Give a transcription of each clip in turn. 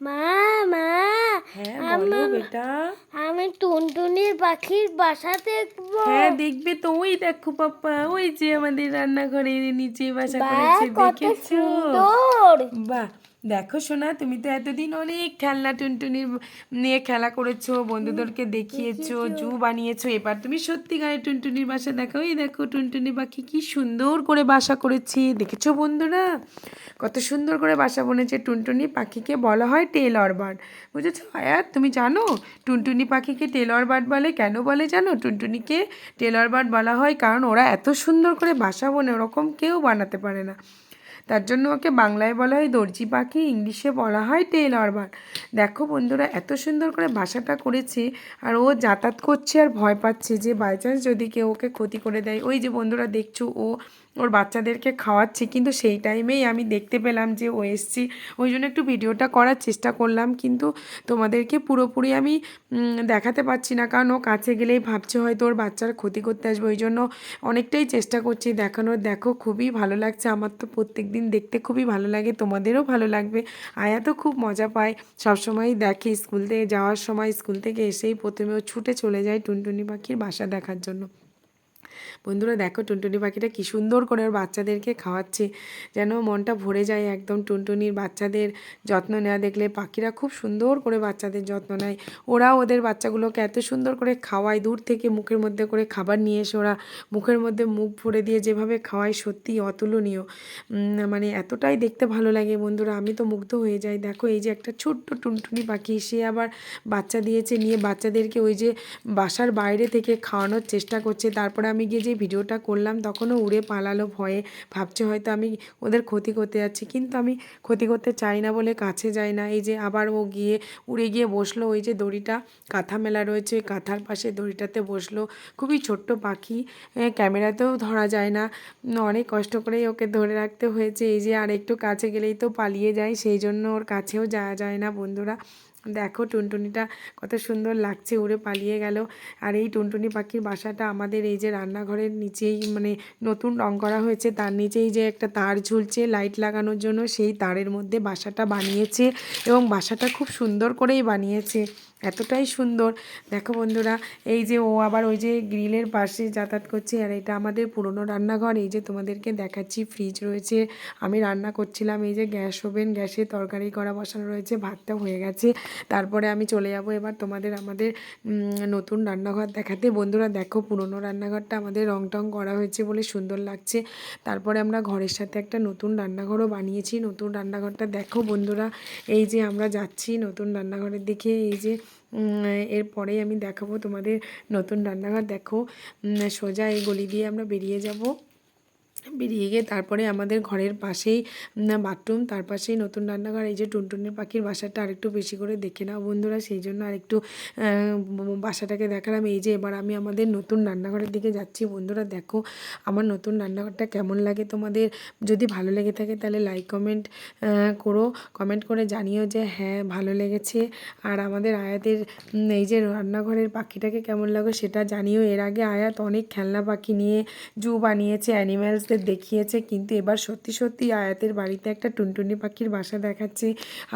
মা মা হ্যাঁ বলো বেটা। আমি টুনটুনির পাখির বাসা দেখব। হ্যাঁ দেখবে তো ওই দেখো পাপা ওই যে আমাদের রান্নাঘরের নিচে বাসা করেছে দেখেছ? বাহ দেখো সোনা তুমি তো এতদিন অনেক খেলনা টুনটুনির নিয়ে খেলা করেছ বন্ধুদেরকে দেখিয়েছো জু বানিয়েছো এবার তুমি সত্যিকারের টুনটুনির বাসা দেখো এই দেখো টুনটুনি পাখি কি সুন্দর করে বাসা করেছে দেখেছ বন্ধুরা? কত সুন্দর করে বাসা বনেছে টুনটুনি পাখিকে বলা হয় টেলর বার্ড। বুঝেছ আয়াত তুমি জানো? টুনটুনি পাখিকে টেলর বার্ড বলে কেন বলে জানো? টুনটুনিকে টেলর বার্ড বলা হয় কারণ ওরা এত সুন্দর করে বাসা বনে ওরকম কেউ বানাতে পারে না। তার জন্য ওকে বাংলায় বলা হয় দর্জি পাখি, ইংলিশে বলা হয় টেলর বার্ড দেখো বন্ধুরা, এত সুন্দর করে বাসাটা করেছে আর ও যাতায়াত করছে আর ভয় পাচ্ছে যে বাই চান্স যদি কেউ ওকে ক্ষতি করে দেয়। ওই যে বন্ধুরা, দেখছ ও ওর বাচ্চাদেরকে খাওয়াচ্ছে, কিন্তু সেই টাইমেই আমি দেখতে পেলাম যে ও এসছি। ওই জন্য একটু ভিডিওটা করার চেষ্টা করলাম, কিন্তু তোমাদেরকে পুরোপুরি আমি দেখাতে পারছি না। কারণ ও কাছে গেলেই ভাবছে হয়তো ওর বাচ্চার ক্ষতি করতে আসবে। ওই জন্য অনেকটাই চেষ্টা করছি দেখানোর। দেখো, খুবই ভালো লাগছে। আমার তো প্রত্যেক দিন দেখতে খুবই ভালো লাগে, তোমাদেরও ভালো লাগবে। আয়া তো খুব মজা পায়। সবসময়ই দেখে স্কুল থেকে যাওয়ার সময় স্কুল থেকে এসেই প্রথমে ও ছুটে চলে যায় টুনটুনি পাখির বাসা দেখার জন্য। বন্ধুরা দেখো টুনটুনি পাখিটা কি সুন্দর করে ওর বাচ্চাদেরকে খাওয়াচ্ছে। যেন মনটা ভরে যায় একদম টুনটুনির বাচ্চাদের যত্ন নেওয়া। দেখলে পাখিরা খুব সুন্দর করে বাচ্চাদের যত্ন নেয়। ওরা ওদের বাচ্চাগুলোকে এত সুন্দর করে খাওয়ায়, দূর থেকে মুখের মধ্যে করে খাবার নিয়ে এসে ওরা মুখের মধ্যে মুখ ভরে দিয়ে যেভাবে খাওয়ায় সত্যি অতুলনীয়। মানে এতটাই দেখতে ভালো লাগে বন্ধুরা, আমি তো মুগ্ধ হয়ে যাই। দেখো এই যে একটা ছোট্ট টুনটুনি পাখি, সে আবার বাচ্চা দিয়েছে, নিয়ে বাচ্চাদেরকে ওই যে বাসার বাইরে থেকে খাওয়ানোর চেষ্টা করছে। তারপরে আমি গিয়ে যে ভিডিওটা করলাম, তখনও উড়ে পালালো ভয়ে। ভাবছে হয়তো আমি ওদের ক্ষতি করতে যাচ্ছি, কিন্তু আমি ক্ষতি করতে চাই না বলে কাছে যাই না। এই যে আবার ও গিয়ে উড়ে গিয়ে বসল, ওই যে দড়িটা, কাঁথা মেলা রয়েছে, কাঁথার পাশে দড়িটাতে বসল। খুবই ছোট্ট পাখি ক্যামেরাতেও ধরা যায় না। অনেক কষ্ট করেই ওকে ধরে রাখতে হয়েছে। এই যে আর একটু কাছে গেলেই তো পালিয়ে যায়, সেই জন্য ওর কাছেও যাওয়া যায় না বন্ধুরা। দেখো টুনটুনিটা কত সুন্দর লাগছে, উড়ে পালিয়ে গেল। আর এই টুনটুনি পাখির বাসাটা আমাদের এই যে রান্নাঘরের নিচেই মানে নতুন রং করা হয়েছে, তার নিচেই যে একটা তার ঝুলছে, লাইট লাগানোর জন্য সেই তারের মধ্যে বাসাটা বানিয়েছে এবং বাসাটা খুব সুন্দর করেই বানিয়েছে। এতটাই সুন্দর। দেখো বন্ধুরা, এই যে ও আবার ওই যে গ্রিলের পাশে যাতায়াত করছে আর এটা আমাদের পুরনো রান্নাঘর। এই যে তোমাদেরকে দেখাচ্ছি ফ্রিজ রয়েছে। আমি রান্না করছিলাম, এই যে গ্যাস ওভেন গ্যাসে তরকারি করা বসানো রয়েছে, ভাতটা হয়ে গেছে। তারপরে আমি চলে যাব এবার তোমাদের, আমাদের নতুন রান্নাঘর দেখাতে। বন্ধুরা, দেখো পুরনো রান্নাঘরটা আমাদের রং টং করা হয়েছে বলে সুন্দর লাগছে। তারপরে আমরা ঘরের সাথে একটা নতুন রান্নাঘরও বানিয়েছি। নতুন রান্নাঘরটা দেখো বন্ধুরা, এই যে আমরা যাচ্ছি নতুন রান্নাঘরের দিকে। এই যে এরপরেই আমি দেখাবো তোমাদের নতুন রান্নাঘর। দেখো সোজা এই গলি দিয়ে আমরা বেরিয়ে যাব। বেরিয়ে গিয়ে তারপরে আমাদের ঘরের পাশেই বাথরুম, তার পাশেই নতুন রান্নাঘর, এই যে টুনটুনির পাখির বাসাটা আরেকটু বেশি করে দেখে নাও বন্ধুরা। সেই জন্য আরেকটু বাসাটাকে দেখালাম। এই যে এবার আমি আমাদের নতুন রান্নাঘরের দিকে যাচ্ছি বন্ধুরা। দেখো আমার নতুন রান্নাঘরটা কেমন লাগে তোমাদের? যদি ভালো লেগে থাকে তাহলে লাইক কমেন্ট করো। কমেন্ট করে জানিও যে হ্যাঁ ভালো লেগেছে। আর আমাদের আয়াতের এই যে রান্নাঘরের পাখিটাকে কেমন লাগে সেটা জানিও। এর আগে আয়াত অনেক খেলনা পাখি নিয়ে জু বানিয়েছে অ্যানিম্যালসদের দেখিয়েছে, কিন্তু এবার সত্যি সত্যি আয়াতের বাড়িতে একটা টুনটুনি পাখির বাসা দেখাচ্ছে।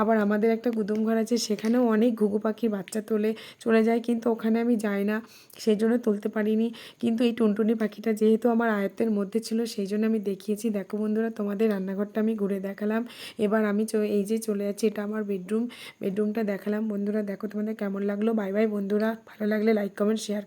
আবার আমাদের একটা গুদুম ঘর আছে, সেখানেও অনেক ঘুঘু পাখির বাচ্চা তোলে, চলে যায়, কিন্তু ওখানে আমি যাই না, সেই জন্য তুলতে পারিনি। কিন্তু এই টুনটুনি পাখিটা যেহেতু আমার আয়ত্তের মধ্যে ছিল, সেই জন্য আমি দেখিয়েছি। দেখো বন্ধুরা, তোমাদের রান্নাঘরটা আমি ঘুরে দেখালাম। এবার আমি এই যে চলে যাচ্ছি, এটা আমার বেডরুম। বেডরুমটা দেখালাম। বন্ধুরা, দেখো তোমাদের কেমন লাগল। বাই বাই বন্ধুরা। ভালো লাগলে লাইক, কমেন্ট, শেয়ার